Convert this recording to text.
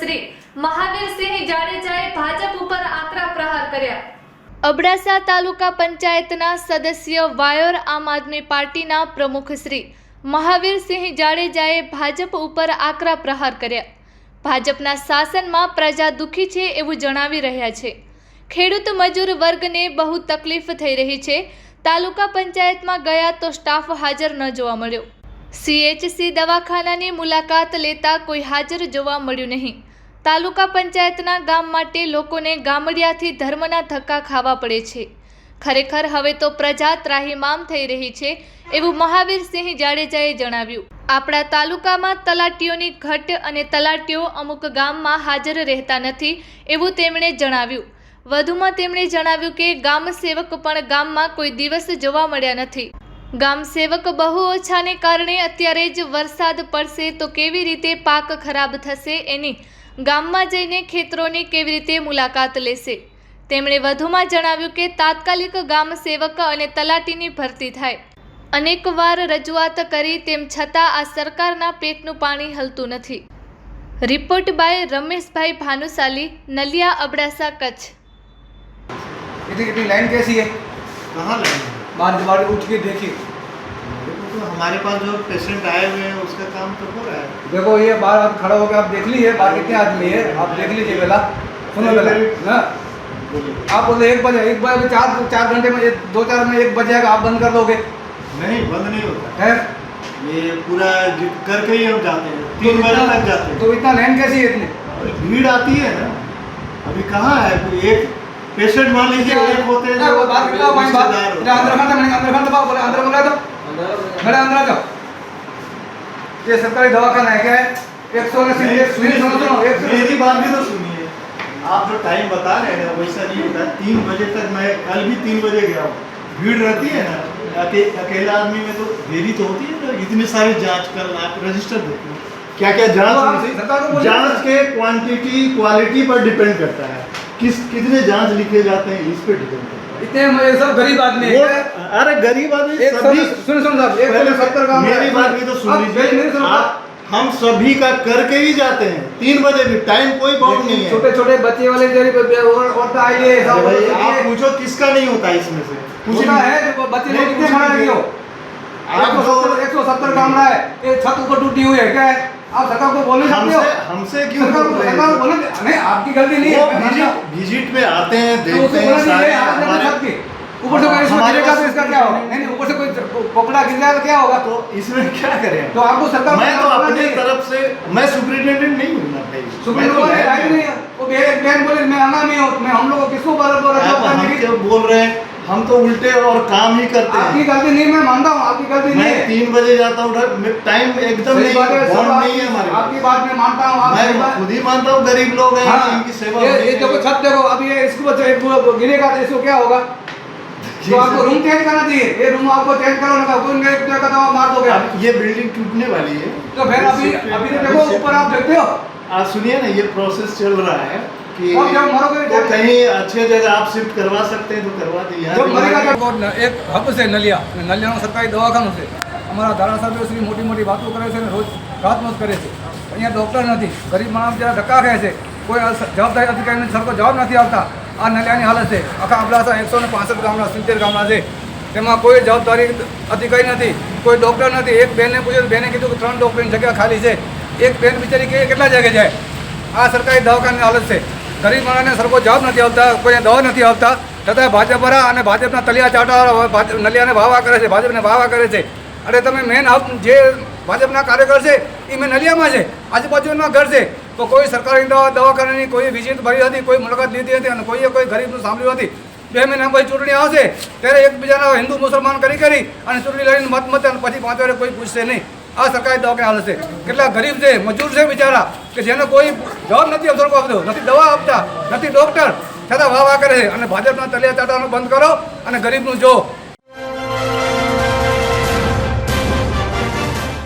શ્રી મહાવીરસિંહ જાડેજાએ ભાજપ ઉપર આકરા પ્રહાર કર્યા અબડાસા તાલુકા પંચાયતના સદસ્ય વાયોર આમ આદમી પાર્ટીના પ્રમુખ શ્રી મહાવીરસિંહ જાડેજાએ ભાજપ ઉપર આકરા પ્રહાર કર્યા ભાજપના શાસનમાં પ્રજા દુઃખી છે એવું જણાવી રહ્યા છે ખેડૂત મજૂર વર્ગને બહુ તકલીફ થઈ રહી છે તાલુકા પંચાયતમાં ગયા તો સ્ટાફ હાજર ન જોવા મળ્યો સીએચસી દવાખાનાની મુલાકાત લેતા કોઈ હાજર જોવા મળ્યું નહીં તાલુકા પંચાયતના ગામ માટે લોકોને ગામડિયાથી ધર્મના ધક્કા ખાવા પડે છે ખરેખર હવે તો પ્રજા ત્રાહીમામ થઈ રહી છે એવું મહાવીરસિંહ જાડેજાએ જણાવ્યું આપણા તાલુકામાં તલાટીઓની ઘટ અને તલાટીઓ અમુક ગામમાં હાજર રહેતા નથી એવું તેમણે જણાવ્યું વધુમાં તેમણે જણાવ્યું કે ગામ સેવક પણ ગામમાં કોઈ દિવસ જોવા મળ્યા નથી ગામ સેવક બહુ ઓછાને કારણે અત્યારે જ વરસાદ પડશે તો કેવી રીતે પાક ખરાબ થશે એની ગામમાં જઈને ખેતરોની કેવી રીતે મુલાકાત લેશે તેમણે વધુમાં જણાવ્યું કે તાત્કાલિક ગામ સેવક અને તલાટીની ભરતી થાય અનેકવાર રજૂઆત કરી તેમ છતાં આ સરકારના પેટનું પાણી હલતું નથી રિપોર્ટ બાય રમેશભાઈ ભાનુશાલી નલિયા અબડાસા કચ્છ કેટલી કેટલી લાઈન કેસી હે કહા લાઈન बाद बाद उठ के देखिए तो हमारे पास जो पेशेंट आए हुए हैं उसका काम तो हो रहा है देखो ये बार आप खड़ा होकर आप देख लीजिए बार कितने आदमी है आप देख लीजिए बेला सुनो बेला ना आप बोले एक बजे एक बजे चार चार घंटे में दो चार में एक बजेगा आप बंद कर दोगे नहीं बंद नहीं होता है ये पूरा करके ही हम जाते हैं तो तीन बजे तक जाते हैं तो इतना लाइन कैसी है इतनी भीड़ आती है ना अभी कहाँ है एक पेशेंट मान लीजिए एक होते हैं वो बात करता हूं मैं बात मेरा अंदर मैंने अंदर खाता बोले अंदर बोला तो मेरा अंदर आ जाओ ये सरकारी दवाखाना है क्या है 100 ने सुनिए सुनिए सुनो सुनो एक मेरी बात भी तो सुनिए आप जो टाइम बता रहे हैं वैसा नहीं होता तीन बजे तक मैं कल भी तीन बजे गया हूँ भीड़ रहती है ना अकेला आदमी में तो देरी तो होती है ना इतने सारे जांच करना आप रजिस्टर देते हैं क्या क्या जांच तो जांच के क्वांटिटी क्वालिटी पर डिपेंड करता है किस कितने जांच लिखे जाते हैं इस पे डिपेंड करता है इतने हमारे सब गरीब आदमी है अरे गरीब आदमी सभी सुन सुन साहब एक पहले सत्तर का मेरी बात भी तो सुन लीजिए आप हम सभी का करके ही जाते हैं तीन बजे भी टाइम कोई बाउंड नहीं है छोटे छोटे बच्चे वाले गरीब आप पूछो किसका नहीं होता इसमें से पूछना है तो बच्चे लोग कितने खड़ा हो आप एक 170 सत्तर रहा है ये छत ऊपर टूटी हुई है क्या है आप सरकार को बोलने जाते हो हमसे क्यों सरकार को बोले नहीं आपकी गलती नहीं है विजिट विजिट पे आते हैं तो देखते हैं सारे हमारे ऊपर से कोई हमारे तो पास इसका क्या होगा नहीं ऊपर से कोई पकड़ा गिर जाएगा तो क्या होगा तो इसमें क्या करें तो आपको सरकार मैं तो अपने तरफ से मैं सुप्रिंटेंडेंट नहीं हूं भाई सुप्रिंटेंडेंट नहीं है वो बेन बोले मैं आना नहीं हूं मैं हम लोगों को किसको बोल रहा हूं बोल रहे हैं हम तो उल्टे और काम ही करते हैं आपकी गलती नहीं मैं मानता हूँ आपकी गलती नहीं मैं तीन बजे जाता हूँ टाइम एकदम नहीं बॉन्ड नहीं है हमारे आपकी बात मैं मानता हूँ मैं खुद ही मानता हूँ गरीब लोग हैं हाँ, इनकी सेवा ये देखो छत देखो अभी ये इसको गिरेगा तो इसको क्या होगा तो आपको रूम चेंज करना चाहिए ये रूम आपको चेंज करो ना कोई नहीं तो कदम मार दोगे ये बिल्डिंग टूटने वाली है तो फिर अभी अभी देखो ऊपर आप देखते हो आप सुनिए ना ये प्रोसेस चल रहा है સરકારી દવાખાનું છે અમારા ધારાસભ્યો શ્રી મોટી મોટી વાતો કરે છે અને રોજ ઘાતમોત કરે છે અહીંયા ડોક્ટર નથી ગરીબ માણસ જરા ધક્કા ખાય છે કોઈ જવાબદારી અધિકારીને સરખો જવાબ નથી આવતા આ નલિયાની હાલત છે આખા અબડાસા એકસો ને પાસઠ ગામના સિત્તેર ગામના છે તેમાં કોઈ જવાબદારી અધિકારી નથી કોઈ ડૉક્ટર નથી એક બેનને પૂછ્યું બેને કીધું કે ત્રણ ડૉક્ટરની જગ્યા ખાલી છે એક બેન બિચારી કે કેટલા જગ્યા જાય આ સરકારી દવાખાની હાલત છે ગરીબ માણસને સરખો જવાબ નથી આવતા કોઈ દવા નથી આવતા છતાં ભાજપરા અને ભાજપના તલિયા ચાટા નલિયાને વાવા કરે છે ભાજપને વાવા કરે છે અને તમે મેન જે ભાજપના કાર્યકર છે એ મેં નલિયામાં છે આજુબાજુના ઘર છે તો કોઈ સરકારી દવાખાનાની કોઈ વિઝિટ ભરી હતી કોઈ મુલાકાત લીધી હતી અને કોઈએ કોઈ ગરીબનું સાંભળ્યું હતી બે મહિના પછી ચૂંટણી આવશે ત્યારે એકબીજાના હિન્દુ મુસલમાન કરી કરી અને ચૂંટણી લડીને મત મત અને પછી પાંચ વારે કોઈ પૂછશે નહીં આ સરકારી દવા હાલે છે કેટલા ગરીબ છે મજૂર છે બિચારા કે જેને કોઈ જવાબ નથી અવસર આપતો નથી દવા આપતા નથી ડૉક્ટર છતાં વાહ વાહ કરે અને ભાજપના તલિયા ચાટાનો બંધ કરો અને ગરીબનું જો